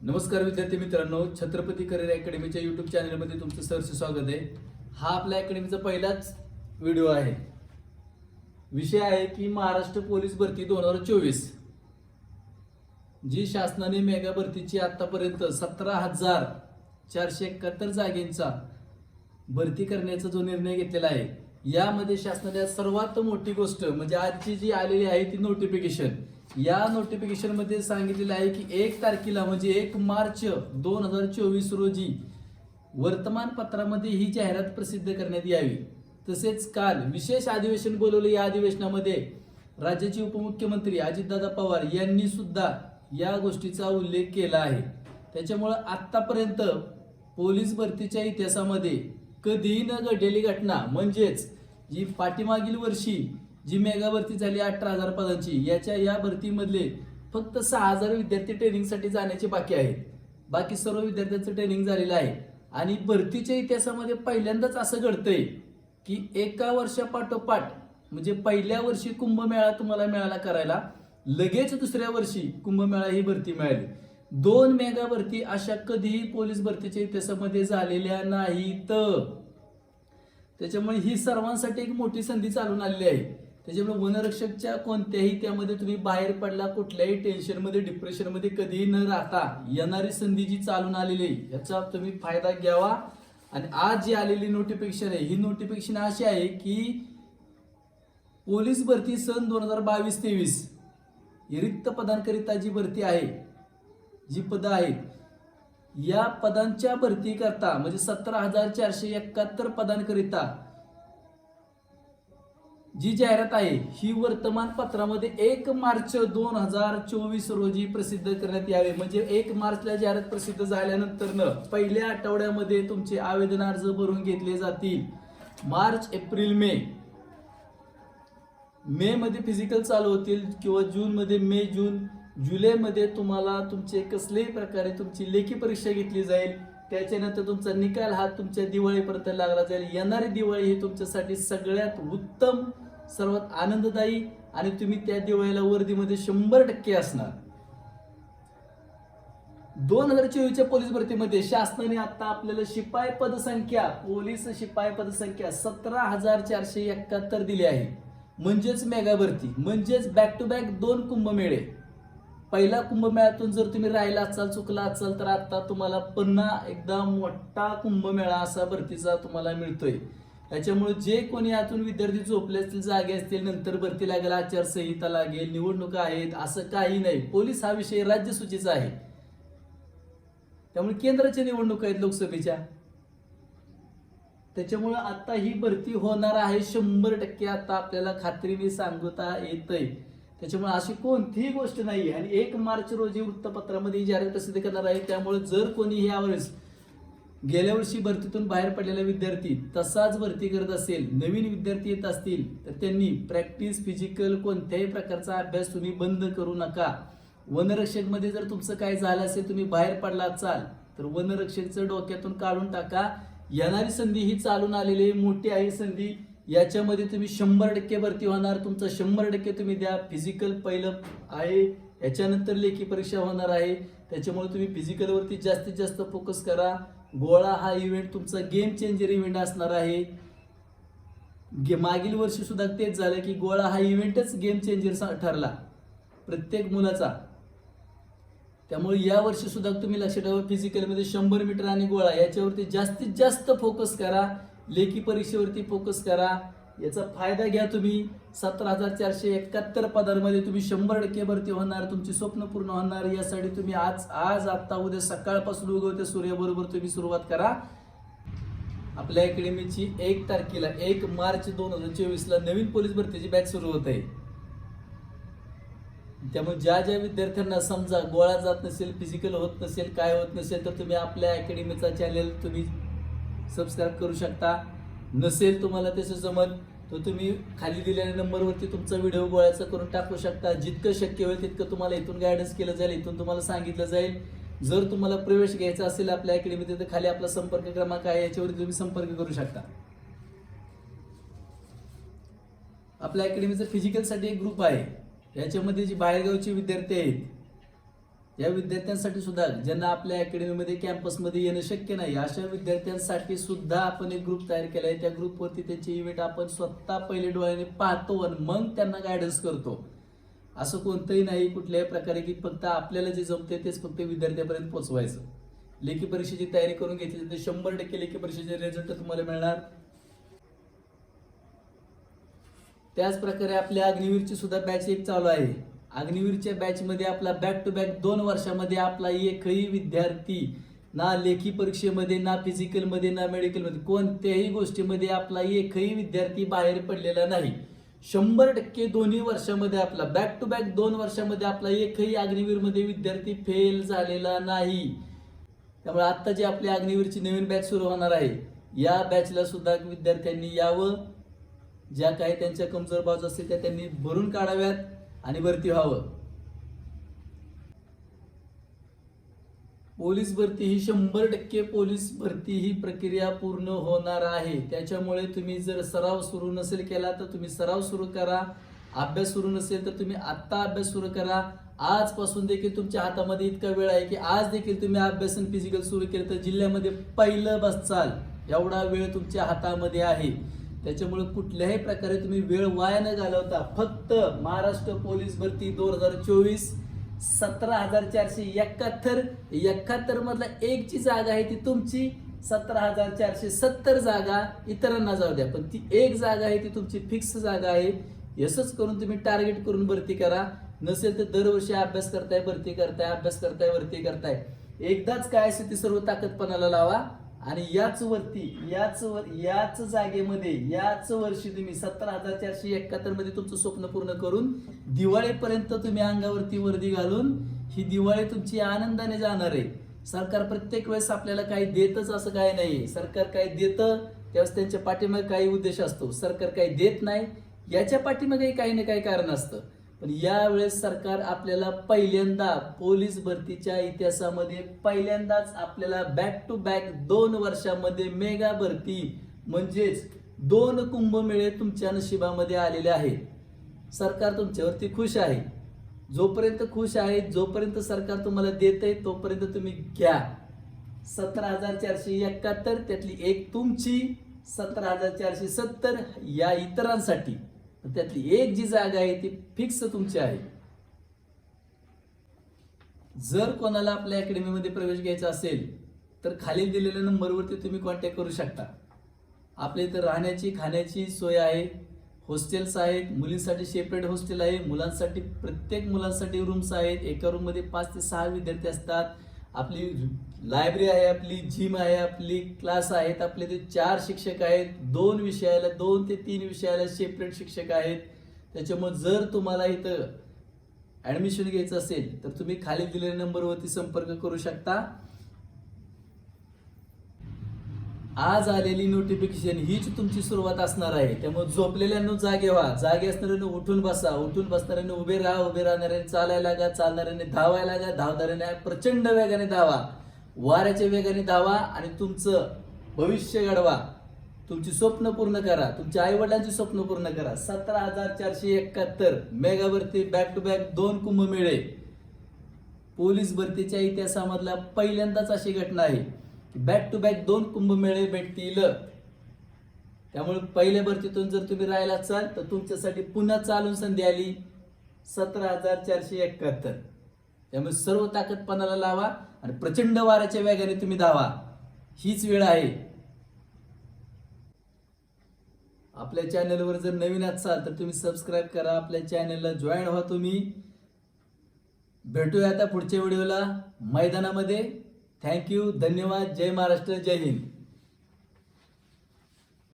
नमस्कार विद्यार्थी मित्रांनो छत्रपती करिअर अकॅडमीच्या यूट्यूब चॅनलमध्ये तुमचं सहर्ष स्वागत आहे. हा आपल्या अकॅडमीचा पहिलाच व्हिडिओ आहे. विषय आहे की महाराष्ट्र पोलीस भरती दोन हजार चोवीस. जी शासनाने मेगा भरतीची आतापर्यंत सतरा हजार चारशे एकाहत्तर जागेंचा भरती करण्याचा जो निर्णय घेतलेला आहे यामध्ये शासनाने सर्वात मोठी गोष्ट म्हणजे आजची जी आलेली आहे ती नोटिफिकेशन या नोटिफिकेशनमध्ये सांगितलेलं आहे की एक तारखेला म्हणजे एक मार्च दोन हजार चोवीस रोजी वर्तमानपत्रामध्ये ही जाहिरात प्रसिद्ध करण्यात यावी. तसेच काल विशेष अधिवेशन बोलवले या अधिवेशनामध्ये राज्याचे उपमुख्यमंत्री अजितदादा पवार यांनी सुद्धा या गोष्टीचा उल्लेख केला आहे. त्याच्यामुळं आत्तापर्यंत पोलीस भरतीच्या इतिहासामध्ये कधीही न घडलेली घटना म्हणजेच जी पाठीमागील वर्षी जी मेगा भरती झाली अठरा हजार पदांची याच्या या भरतीमधले फक्त सहा हजार विद्यार्थी ट्रेनिंगसाठी जाण्याचे बाकी आहेत. बाकी सर्व विद्यार्थ्यांचं ट्रेनिंग झालेलं आहे. आणि भरतीच्या इतिहासामध्ये पहिल्यांदाच असं घडतंय की एका वर्षापाठोपाठ म्हणजे पहिल्या वर्षी कुंभमेळा तुम्हाला मिळाला करायला लगेच दुसऱ्या वर्षी कुंभमेळा ही भरती मिळाली. दोन मेगा भरती अशा कधीही पोलीस भरतीच्या इतिहासामध्ये झालेल्या नाहीत. त्याच्यामुळे ही सर्वांसाठी एक मोठी संधी चालून आलेली आहे. त्याच्यामुळे वनरक्षकच्या कोणत्याही त्यामध्ये तुम्ही बाहेर पडला कुठल्याही टेन्शनमध्ये डिप्रेशनमध्ये कधीही न राहता येणारी संधी जी चालून आलेली आहे याचा तुम्ही फायदा घ्यावा. आणि आज जी आलेली नोटिफिकेशन आहे ही नोटिफिकेशन अशी आहे की पोलीस भरती सन दोन हजार बावीस तेवीस. रिक्त पदांकरिता जी भरती आहे जी पदं आहेत या पदांच्या भरतीकरता म्हणजे सतरा हजार चारशे एकाहत्तर पदांकरिता जी जाहिरात आहे ही वर्तमानपत्रामध्ये एक मार्च दोन हजार चोवीस रोजी प्रसिद्ध करण्यात यावे. म्हणजे एक मार्चला जाहिरात प्रसिद्ध झाल्यानंतर पहिल्या आठवड्यामध्ये तुमचे आवेदन अर्ज भरून घेतले जातील. March April May. मे मध्ये फिजिकल चालू होतील किंवा जून मध्ये मे जून. जुलैमध्ये तुम्हाला तुमचे कसल्याही प्रकारे तुमची लेखी परीक्षा घेतली जाईल. त्याच्यानंतर तुमचा निकाल हा तुमच्या दिवाळीपर्यंत लागला जाईल. येणारी दिवाळी ही तुमच्यासाठी सगळ्यात उत्तम सर्वात आनंददायी आणि तुम्ही त्या दिवाळीला वर्दीमध्ये शंभर टक्के असणार. दोन हजार चोवीसच्या पोलीस भरतीमध्ये शासनाने आता आपल्याला शिपाई पदसंख्या पोलीस शिपाई पदसंख्या सतरा हजार चारशे एकाहत्तर दिली आहे. म्हणजेच मेगा भरती म्हणजेच बॅक टू बॅक दोन कुंभमेळे. पहिला कुंभमेळ्यातून जर तुम्ही राहिला असाल चुकला असाल तर आता तुम्हाला पुन्हा एकदा मोठा कुंभमेळा असा भरतीचा तुम्हाला मिळतोय. त्याच्यामुळे जे कोणी यातून विद्यार्थी झोपले असतील जागे असतील नंतर भरती लागेल आचारसंहिता लागेल निवडणुका आहेत असं काही नाही. पोलीस हा विषय राज्य सूचीचा आहे. त्यामुळे केंद्राच्या निवडणुका आहेत लोकसभेच्या. त्याच्यामुळे आता ही भरती होणार आहे शंभर टक्के. आता आपल्याला खात्रीने सांगता येतंय. त्याच्यामुळे अशी कोणतीही गोष्ट नाही. आणि एक मार्च रोजी वृत्तपत्रामध्ये जाहीर प्रसिद्ध करणार आहे. त्यामुळे जर कोणी यावेळेस गेल्या वर्षी भरतीतून बाहेर पडलेला विद्यार्थी तसाच भरती करत असेल नवीन विद्यार्थी येत असतील तर त्यांनी प्रॅक्टिस फिजिकल कोणत्याही प्रकारचा अभ्यास तुम्ही बंद करू नका. वनरक्षकमध्ये जर तुमचं काय झालं असेल तुम्ही बाहेर पडला असाल तर वनरक्षकचं डोक्यातून काढून टाका. येणारी संधी ही चालून आलेली आहे मोठी आहे संधी. याच्यामध्ये तुम्ही शंभर टक्के भरती होणार तुमचं शंभर टक्के तुम्ही द्या. फिजिकल पहिलं आहे याच्यानंतर लेखी परीक्षा होणार आहे. त्याच्यामुळे तुम्ही फिजिकलवरती जास्तीत जास्त फोकस करा. गोळा हा इव्हेंट तुमचा गेम चेंजर इव्हेंट असणार आहे. गे- मागील वर्षीसुद्धा तेच झालं की गोळा हा इव्हेंटच गेम चेंजर ठरला. प्रत्येक मुलाचा. त्यामुळे या वर्षीसुद्धा तुम्ही लक्ष ठेवा फिजिकलमध्ये शंभर मीटर आणि गोळा. याच्यावरती जास्तीत जास्त फोकस करा. लेखी परीक्षेवरती फोकस करा. याचा फायदा घ्या तुम्ही. सतरा हजार चारशे एकाहत्तर पदांमध्ये तुम्ही शंभर टक्के भरती होणार तुमची स्वप्न पूर्ण होणार. यासाठी तुम्ही आज आज आत्ता उद्या सकाळपासून उगवते सूर्याबरोबर तुम्ही सुरुवात करा. आपल्या अकॅडमीची एक तारखेला एक मार्च दोन हजार चोवीसला नवीन पोलीस भरतीची बॅच सुरू होत. आहे त्यामुळे ज्या ज्या विद्यार्थ्यांना समजा गोळा जात नसेल फिजिकल होत नसेल काय होत नसेल तर तुम्ही आपल्या अकॅडमीचा चॅनल तुम्ही सबस्क्राईब करू शकता. नसेल तुम्हाला तसं जमत तर तुम्ही खाली दिलेल्या नंबरवरती तुमचा व्हिडिओ गोळ्याचा करून टाकू शकता. जितकं शक्य होईल तितकं तुम्हाला इथून गायडन्स केलं जाईल इथून तुम्हाला सांगितलं जाईल. जर तुम्हाला प्रवेश घ्यायचा असेल आपल्या अकॅडमीत तर खाली आपला संपर्क क्रमांक आहे याच्यावरती तुम्ही संपर्क करू शकता. आपल्या अकॅडमीचा फिजिकलसाठी एक ग्रुप आहे. याच्यामध्ये जे बाहेरगावचे विद्यार्थी आहेत या विद्यार्थ्यांसाठी सुद्धा ज्यांना आपल्या अकॅडमीमध्ये कॅम्पसमध्ये येणं शक्य नाही अशा विद्यार्थ्यांसाठी सुद्धा आपण एक ग्रुप तयार केला आहे. त्या ग्रुपवरती त्यांचे इव्हेंट आपण स्वतः पहिले डोळ्याने पाहतो आणि मग त्यांना गायडन्स करतो. असं कोणतंही नाही कुठल्याही प्रकारे की फक्त आपल्याला जे जमते तेच फक्त विद्यार्थ्यापर्यंत पोहोचवायचं. लेखी परीक्षेची तयारी करून घेतली तर शंभर टक्के लेखी परीक्षेचे रिझल्ट तुम्हाला मिळणार. त्याच प्रकारे आपल्या अग्निवीरची सुद्धा बॅच एक चालू आहे. अग्निवीरच्या बॅचमध्ये आपला बॅक टू बॅक दोन वर्षामध्ये आपला एकही विद्यार्थी ना लेखी परीक्षेमध्ये ना फिजिकलमध्ये ना मेडिकलमध्ये कोणत्याही गोष्टीमध्ये आपला एकही विद्यार्थी बाहेर पडलेला नाही. शंभर टक्के दोन्ही वर्षामध्ये आपला बॅक टू बॅक दोन वर्षामध्ये आपला एकही अग्निवीरमध्ये विद्यार्थी फेल झालेला नाही. त्यामुळे आत्ता जी आपली अग्निवीरची नवीन बॅच सुरू होणार आहे या बॅचला सुद्धा विद्यार्थ्यांनी यावं. ज्या काही त्यांच्या कमजोर बाजू असतील त्या त्यांनी भरून काढाव्यात. आणि भरती व्हावं. पोलीस भरती ही शंभर टक्के पोलीस भरती ही प्रक्रिया पूर्ण होणार आहे. त्याच्यामुळे तुम्ही जर सराव सुरू नसेल केला तर तुम्ही सराव सुरू करा. अभ्यास सुरू नसेल तर तुम्ही आत्ता अभ्यास सुरू करा. आजपासून देखील तुमच्या हातामध्ये इतका वेळ आहे की आज देखील तुम्ही अभ्यास आणि फिजिकल सुरू केलं तर जिल्ह्यामध्ये पहिलं बसचाल एवढा वेळ तुमच्या हातामध्ये आहे. त्याच्यामुळे कुठल्याही प्रकारे तुम्ही वेळ वाया न घालवता फक्त महाराष्ट्र पोलीस भरती दोन हजार चोवीस सतरा हजार चारशे एकाहत्तर एकाहत्तर मधला एक जी जागा आहे ती तुमची सतरा हजार चारशे सत्तर जागा इतरांना जाऊ द्या. पण ती एक जागा आहे ती तुमची फिक्स जागा आहे. यशच करून तुम्ही टार्गेट करून भरती करा. नसेल तर दरवर्षी अभ्यास करताय भरती करताय अभ्यास करताय भरती करताय. एकदाच काय असेल ती सर्व ताकदपणाला लावा. आणि याच वरती याच वर याच जागेमध्ये याच वर्षी तुम्ही सतरा हजार चारशे एकाहत्तरमध्ये तुमचं स्वप्न पूर्ण करून दिवाळीपर्यंत तुम्ही अंगावरती वर्दी घालून ही दिवाळी तुमची आनंदाने जाणार आहे. सरकार प्रत्येक वेळेस आपल्याला काही देतच असं काही नाही सरकार काही देतं त्यावेळेस त्यांच्या पाठीमागे काही उद्देश असतो. सरकार काही देत नाही याच्या पाठीमागे काही ना काही कारण असतं. पण यावेळेस सरकार आपल्याला पहिल्यांदा पोलीस भरतीच्या इतिहासामध्ये पहिल्यांदाच आपल्याला बॅक टू बॅक दोन वर्षामध्ये मेगा भरती म्हणजेच दोन कुंभमेळे तुमच्या नशिबामध्ये आलेले आहेत. सरकार तुमच्यावरती खुश आहे. जोपर्यंत खुश आहे जोपर्यंत सरकार तुम्हाला देत आहे तोपर्यंत तुम्ही घ्या. सतरा हजार चारशे एकाहत्तर त्यातली एक तुमची सतरा हजार चारशे सत्तर या इतरांसाठी. त्यातली एक जी जागा आहे ती फिक्स तुमची आहे. जर कोणाला आपल्या अकॅडमीमध्ये प्रवेश घ्यायचा असेल तर खाली दिलेल्या नंबरवरती तुम्ही कॉन्टॅक्ट करू शकता. आपल्या इथं राहण्याची खाण्याची सोय आहे. हॉस्टेल्स आहेत मुलींसाठी सेपरेट हॉस्टेल आहे. मुलांसाठी प्रत्येक मुलांसाठी रूम्स आहेत. एका रूममध्ये पाच ते सहा विद्यार्थी असतात. आपली लायब्ररी आहे आपली जिम आहे आपली क्लास आहेत आपले ते चार शिक्षक आहेत. दोन विषयाला दोन ते तीन विषयाला सेपरेट शिक्षक आहेत. त्याच्यामुळे जर तुम्हाला इथं ॲडमिशन घ्यायचं असेल तर तुम्ही खाली दिलेल्या नंबरवरती संपर्क करू शकता. आज आलेली नोटिफिकेशन हीच तुमची सुरुवात असणार आहे. त्यामुळे झोपलेल्यांना जागे व्हा. जागे असणाऱ्यांना उठून बसा. उठून बसणाऱ्यांना उभे राहा. उभे राहणाऱ्यांनी चालायला लागा. चालणाऱ्यांनी धावायला लागा. धावणाऱ्याने प्रचंड वेगाने धावा. वाऱ्याच्या वेगाने धावा आणि तुमचं भविष्य घडवा. तुमची स्वप्न पूर्ण करा. तुमच्या आई वडिलांची स्वप्न पूर्ण करा. सतरा हजार चारशे एकाहत्तर मेगावरती बॅक टू बॅक दोन कुंभमेळे. पोलीस भरतीच्या इतिहासामधला पहिल्यांदाच अशी घटना आहे. बॅक टू बॅक दोन कुंभमेळे भेटतील. त्यामुळे पहिल्या भरतीतून जर तुम्ही राहिला असाल तर तुमच्यासाठी पुन्हा चालून संधी आली. सतरा हजार चारशे एकाहत्तर. त्यामुळे सर्व ताकदपणाला लावा आणि प्रचंड वाऱ्याच्या वेगाने तुम्ही धावा. हीच वेळ आहे. आपल्या चॅनलवर जर नवीन असाल तर तुम्ही सबस्क्राईब करा. आपल्या चॅनलला जॉईन व्हा तुम्ही. भेटूया आता पुढच्या व्हिडिओला मैदानामध्ये. थँक्यू धन्यवाद. जय महाराष्ट्र. जय हिंद.